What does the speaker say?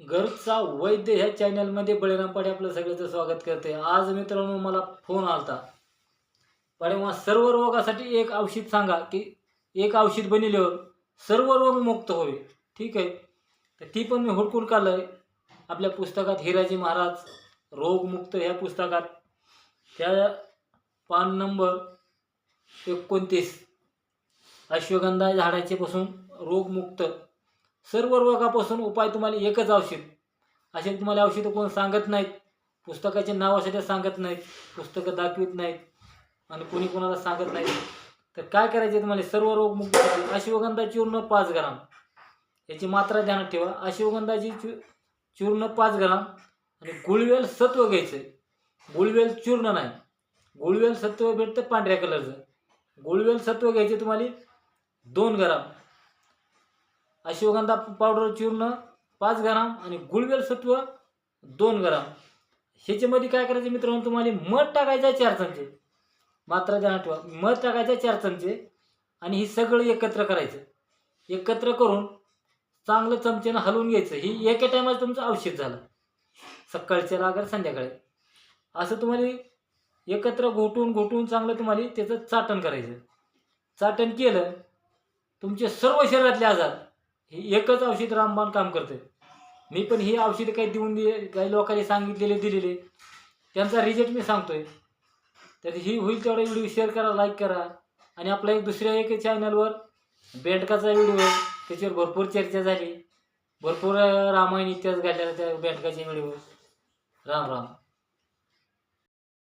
घरचा वैद्य ह्या चॅनलमध्ये बळीराम पाडे आपलं सगळ्याचं स्वागत करते. आज मित्रांनो मला फोन आलता. पाडे मग सर्व रोगासाठी एक औषध सांगा की एक औषध बनवल्यावर सर्व रोग मुक्त होईल ठीक आहे? तर ती पण मी हुडकून काढलं आहे आपल्या पुस्तकात हिराजी महाराज रोगमुक्त ह्या पुस्तकात. त्या पान नंबर एकोणतीस. अश्वगंधा झाडाचे पासून रोगमुक्त सर्व रोगापासून उपाय तुम्हाला एकच औषध. असे तुम्हाला औषधं कोण सांगत नाहीत. पुस्तकाचे नाव असे ते सांगत नाहीत. पुस्तकं दाखवित नाहीत. आणि कोणी कोणाला सांगत नाहीत. तर काय करायचे तुम्हाला? सर्व रोगमुक्त अश्वगंधा चूर्ण पाच ग्राम. याची मात्रा ध्यानात ठेवा. अश्वगंधाची चू चूर्ण पाच ग्राम. आणि गुळवेल सत्व घ्यायचं गुळवेल चूर्ण नाही. गुळवेल सत्व भेटतं पांढऱ्या कलरचं. गुळवेल सत्व घ्यायचे तुम्हाला दोन ग्राम. अश्वगंधा पावडर चूर्ण पाच ग्राम आणि गुळवेल सत्व दोन ग्राम. ह्याच्यामध्ये काय करायचं मित्रांनो तुम्हाला मध टाकायचं चार चमचे. मात्र ध्यानात ठेवा मध टाकायचं चार चमचे आणि हे सगळं एकत्र करायचं. एकत्र करून चांगलं चमचेनं हलवून घ्यायचं. ही एका टायमाला तुमचं औषध झालं. सकाळच्या लागेल संध्याकाळी. असं तुम्हाला एकत्र घोटून घोटून चांगलं तुम्हाला त्याचं चाटण करायचं. चाटण केलं तुमचे सर्व शरीरातले आजार हे एकच औषध रामबाण काम करते मी पण ही औषधं काही देऊन दिले काही लोकांनी सांगितलेले दिलेले. त्यांचा रिझल्ट मी सांगतोय. तर ही होईल तेवढा व्हिडिओ शेअर करा लाईक करा. आणि आपला एक दुसऱ्या एक चॅनलवर बेंडकाचा व्हिडिओ त्याच्यावर भरपूर चर्चा झाली. भरपूर रामायण इतिहास घडलेला त्या बेंडकाच्या व्हिडिओ राम राम.